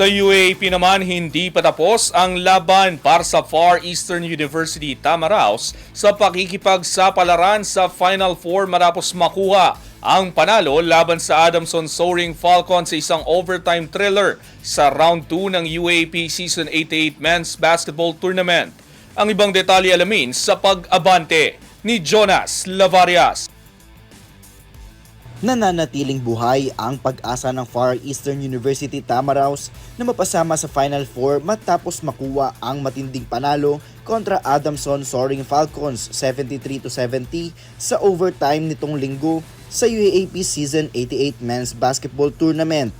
Sa UAP naman, hindi patapos ang laban para sa Far Eastern University Tamaraos sa pakikipagsapalaran sa Final Four matapos makuha ang panalo laban sa Adamson Soaring Falcons sa isang overtime thriller sa round 2 ng UAP Season 88 Men's Basketball Tournament. Ang ibang detalye alamin sa pag-abante ni Jonas Lavarias. Nananatiling buhay ang pag-asa ng Far Eastern University Tamaraos na mapasama sa Final Four matapos makuha ang matinding panalo kontra Adamson Soaring Falcons 73-70 sa overtime nitong linggo sa UAAP Season 88 Men's Basketball Tournament.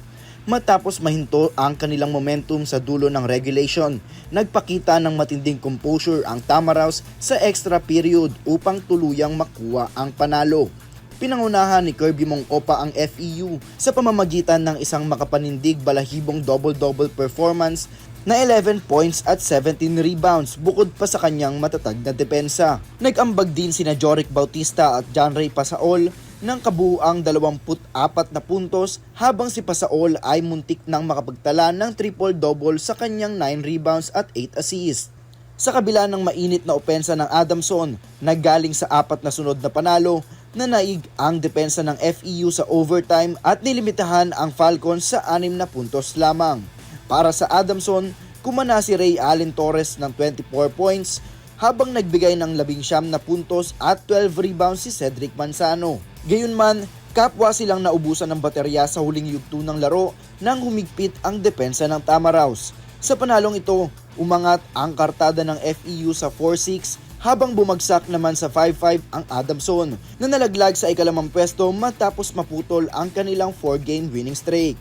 Matapos mahinto ang kanilang momentum sa dulo ng regulation, nagpakita ng matinding composure ang Tamaraos sa extra period upang tuluyang makuha ang panalo. Pinangunahan ni Kirby Mongkopa ang FEU sa pamamagitan ng isang makapanindig balahibong double-double performance na 11 points at 17 rebounds bukod pa sa kanyang matatag na depensa. Nag-ambag din sina Joric Bautista at John Ray Pasaol ng kabuuang 24 na puntos habang si Pasaol ay muntik nang makapagtala ng triple-double sa kanyang 9 rebounds at 8 assists. Sa kabila ng mainit na opensa ng Adamson, naggaling sa apat na sunod na panalo, nanaig ang depensa ng FEU sa overtime at nilimitahan ang Falcons sa anim na puntos lamang. Para sa Adamson, kumana si Ray Allen Torres ng 24 points habang nagbigay ng 11 na puntos at 12 rebounds si Cedric Manzano. Gayunman, kapwa silang naubusan ng baterya sa huling yugto ng laro nang humigpit ang depensa ng Tamaraos. Sa panalong ito, umangat ang kartada ng FEU sa 4-6 habang bumagsak naman sa 5-5 ang Adamson na nalaglag sa ikalamang pwesto matapos maputol ang kanilang 4-game winning streak.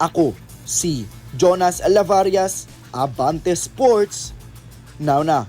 Ako, si Jonas Alavarias, Abante Sports. Now na.